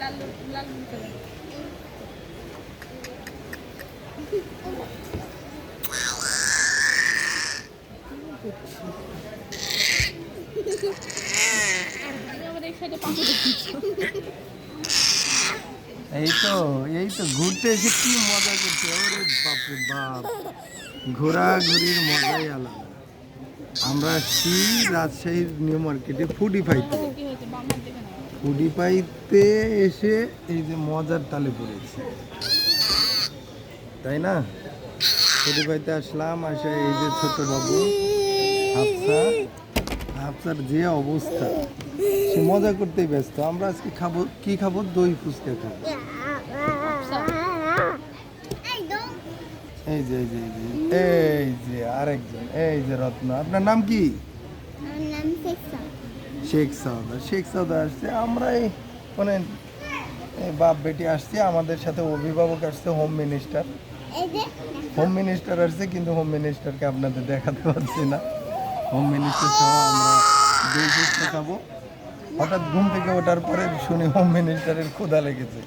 লাল লাল এই তো এই তো ঘুরতে এসে কি মজা করছে? ওরে বাপরে বাপ। ঘোরাঘুরির মজাই আলাদা। আমরা আসছি রাজশাহীর নিউ মার্কেটে ফুডি পাইতে কি হয়েছে বামার দিকে না ফুডি পাইতে এসে এই যে মজার তালে পড়েছি। তাই না? ফুডি পাইতে আসলাম, আসে এই যে ছোট বাবু হাফসার যে অবস্থা, সে মজা করতেই ব্যস্ত। আমরা আজকে খাব, কি খাব? দই ফুচকা খাব। এই যে এই যে এই যে এই যে আরেকজন, এই যে রত্ন। আপনার নাম কি? শেখ সাউদা শেখ সাউদা আসছে আমরা এই মানে বাপ বেটি আসছে আমাদের সাথে অভিভাবক আসছে হোম মিনিস্টার হোম মিনিস্টার আসছে কিন্তু হোম মিনিস্টারকে আপনাদের দেখাতে পারছি না। হোম মিনিস্টার সহ আমরা দুই ফুচকা খাব। হঠাৎ ঘুম থেকে ওঠার পরে শুনি হোম মিনিস্টারের ক্ষুধা লেগেছে।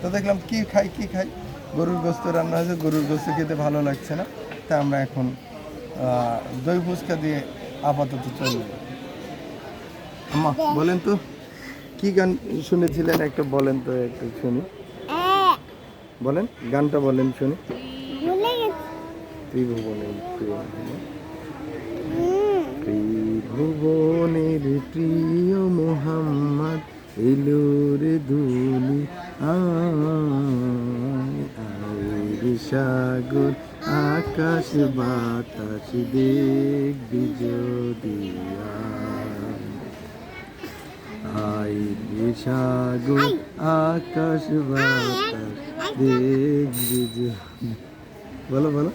তো দেখলাম কি খাই কি খাই? গরুর গোস্ত রান্না হয়েছে গরুর গোস্ত খেতে ভালো লাগছে না। তা আমরা এখন দই ফুচকা দিয়ে আপাতত চলব। আম্মা বলেন তো কি গান শুনেছিলেন? একটা বলেন তো একটু শুনি। বলেন গানটা বলেন শুনি। ত্রিভুবনের প্রিয় ত্রিভুবনের প্রিয় মোহাম্মদ এলো রে দুলি আয় সাগর আকাশ বাতাস দেখবি যদি রে সাগর আকাশ বাতাস দেখবি বলো বলো।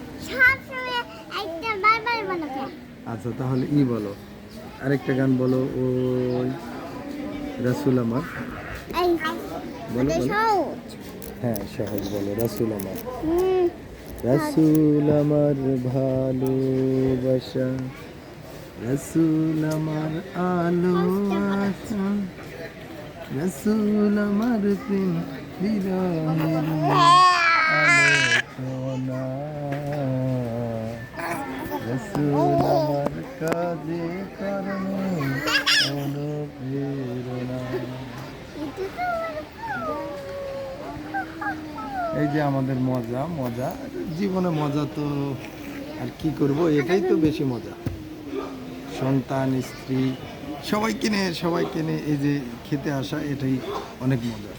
আচ্ছা তাহলে ই বলো। আরেকটা গান বলো ওই রাসুল আমার। বলো বলো। হ্যাঁ সহজ বলো রাসুল আমার। রাসুল আমার ভালোবাসা রাসুল আমার আলো আশা রাসুল আমার প্রেম বিরহের রসুল আমার কাজে কর্মে অনুপ্রেরণা এই যে আমাদের মজা মজা। জীবনে মজা তো আর কি করব? এটাই তো বেশি মজা। সন্তান, স্ত্রী সবাইকে কিনে সবাই কিনে এই যে খেতে আসা এটাই অনেক মজা।